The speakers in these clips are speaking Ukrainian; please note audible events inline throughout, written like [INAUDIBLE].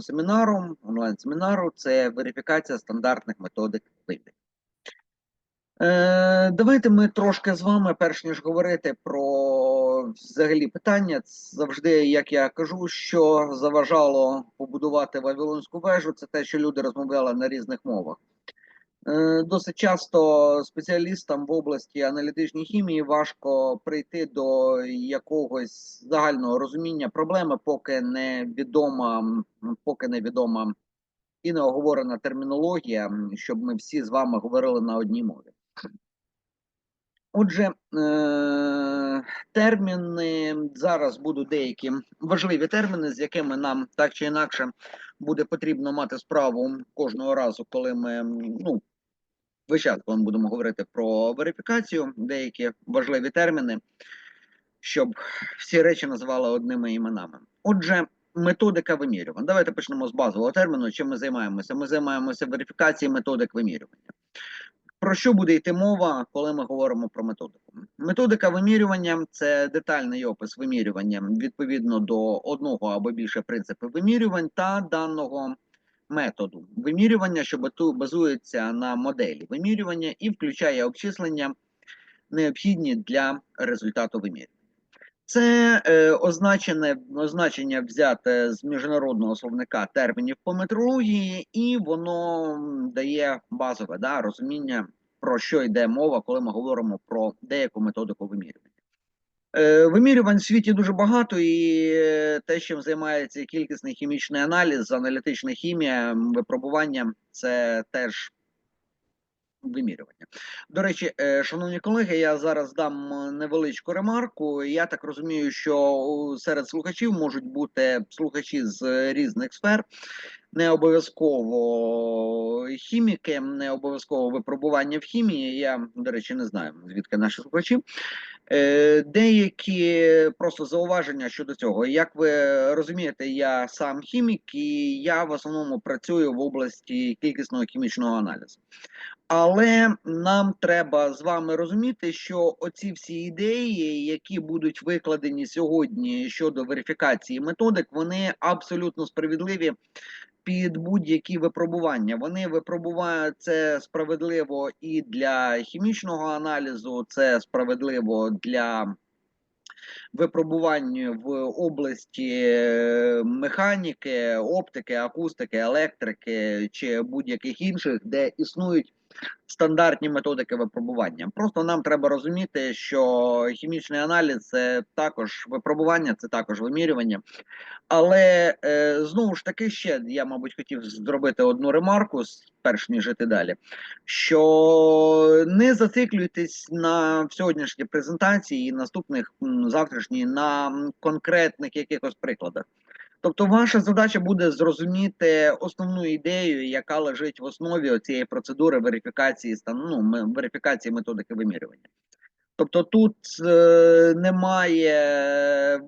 семінару, онлайн-семінару це верифікація стандартних методик вибір. Е, давайте ми трошки з вами, перш ніж говорити про взагалі питання, завжди, як я кажу, що заважало побудувати Вавилонську вежу, це те, що люди розмовляли на різних мовах. Е, Досить часто спеціалістам в області аналітичної хімії важко прийти до якогось загального розуміння проблеми, поки не відома, поки не відома і не оговорена термінологія, щоб ми всі з вами говорили на одній мові. Отже, е- терміни зараз будуть деякі важливі терміни, з якими нам так чи інакше буде потрібно мати справу кожного разу, коли ми ну, весь коли ми будемо говорити про верифікацію, деякі важливі терміни, щоб всі речі називали одними іменами. Отже, методика вимірювання. Давайте почнемо з базового терміну. Чим ми займаємося? Ми займаємося верифікацією методик вимірювання. Про що буде йти мова, коли ми говоримо про методику? Методика вимірювання це детальний опис вимірювання відповідно до одного або більше принципів вимірювань та даного методу вимірювання, що базується на моделі вимірювання і включає обчислення, необхідні для результату вимірювання. Це е, означене означення взяте з міжнародного словника термінів по метрології, і воно дає базове да, розуміння, про що йде мова, коли ми говоримо про деяку методику вимірювання. Е, Вимірювань в світі дуже багато, і е, те, чим займається кількісний хімічний аналіз, аналітична хімія, випробування це теж вимірювання. До речі, е, шановні колеги, я зараз дам невеличку ремарку. Я так розумію, що серед слухачів можуть бути слухачі з різних сфер. Не обов'язково хіміки, не обов'язково випробування в хімії. Я, до речі, не знаю, звідки наші слухачі. Е, Деякі просто зауваження щодо цього. Як ви розумієте, я сам хімік, і я в основному працюю в області кількісного хімічного аналізу. Але нам треба з вами розуміти, що оці всі ідеї, які будуть викладені сьогодні щодо верифікації методик, вони абсолютно справедливі під будь-які випробування. Вони випробувають це справедливо і для хімічного аналізу, це справедливо для випробувань в області е, механіки, оптики, акустики, електрики чи будь-яких інших, де існують стандартні методики випробування. Просто нам треба розуміти, що хімічний аналіз це також випробування, це також вимірювання. Але е, знову ж таки, ще я, мабуть, хотів зробити одну ремарку, перш ніж іти далі. Що не зациклюйтесь на сьогоднішній презентації і наступних завтрашній на конкретних якихось прикладах. Тобто, ваша задача буде зрозуміти основну ідею, яка лежить в основі цієї процедури верифікації ну, верифікації методики вимірювання. Тобто тут е, немає,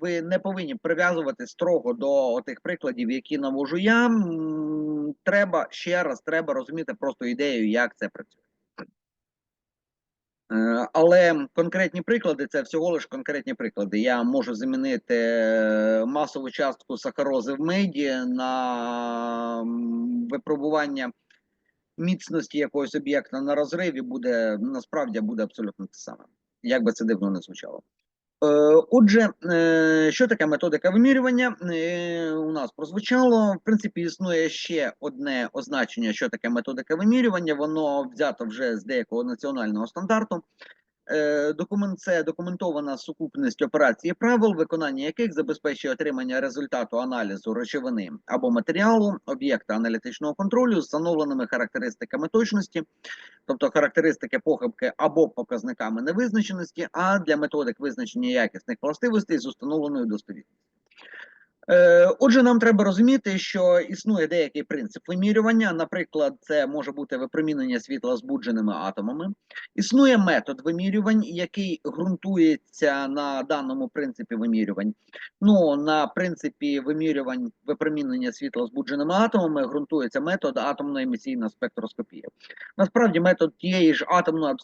ви не повинні прив'язувати строго до тих прикладів, які навожу я. Треба ще раз, треба розуміти просто ідею, як це працює. Е, Але конкретні приклади це всього лиш конкретні приклади. Я можу замінити е, масову частку сахарози в меді на випробування міцності якогось об'єкта на розриві буде насправді буде абсолютно те саме, як би це дивно не звучало. Е, Отже, е, що таке методика вимірювання? Е, У нас прозвучало. В принципі, існує ще одне означення, що таке методика вимірювання. Воно взято вже з деякого національного стандарту. Е, Документ це документована сукупність операцій правил, виконання яких забезпечує отримання результату аналізу речовини або матеріалу об'єкта аналітичного контролю з встановленими характеристиками точності, тобто характеристики похибки або показниками невизначеності, а для методик визначення якісних властивостей з установленою достовірністю. Е, Отже, нам треба розуміти, що існує деякий принцип вимірювання. Наприклад, це може бути випромінення світла збудженими атомами. Існує метод вимірювань, який ґрунтується на даному принципі вимірювань. Ну, на принципі вимірювань випромінення світла збудженими атомами ґрунтується метод атомно-емісійна спектроскопія. Насправді, метод тієї ж атомно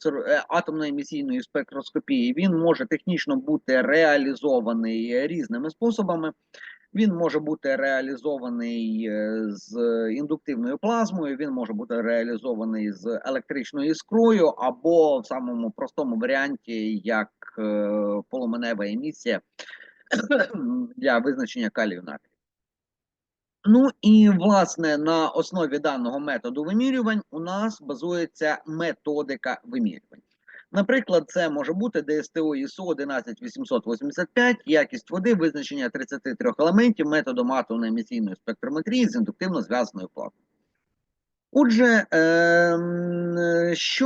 атомно-емісійної спектроскопії він може технічно бути реалізований різними способами. Він може бути реалізований е, з індуктивною плазмою, він може бути реалізований з електричною іскрою, або в самому простому варіанті, як е, полуменева емісія [COUGHS] для визначення калію натрію. Ну і власне на основі даного методу вимірювань у нас базується методика вимірювань. Наприклад, це може бути ДСТО ІСО 11885, якість води, визначення 33 елементів методом атомно-емісійної спектрометрії з індуктивно зв'язаною платою. Отже, ем, що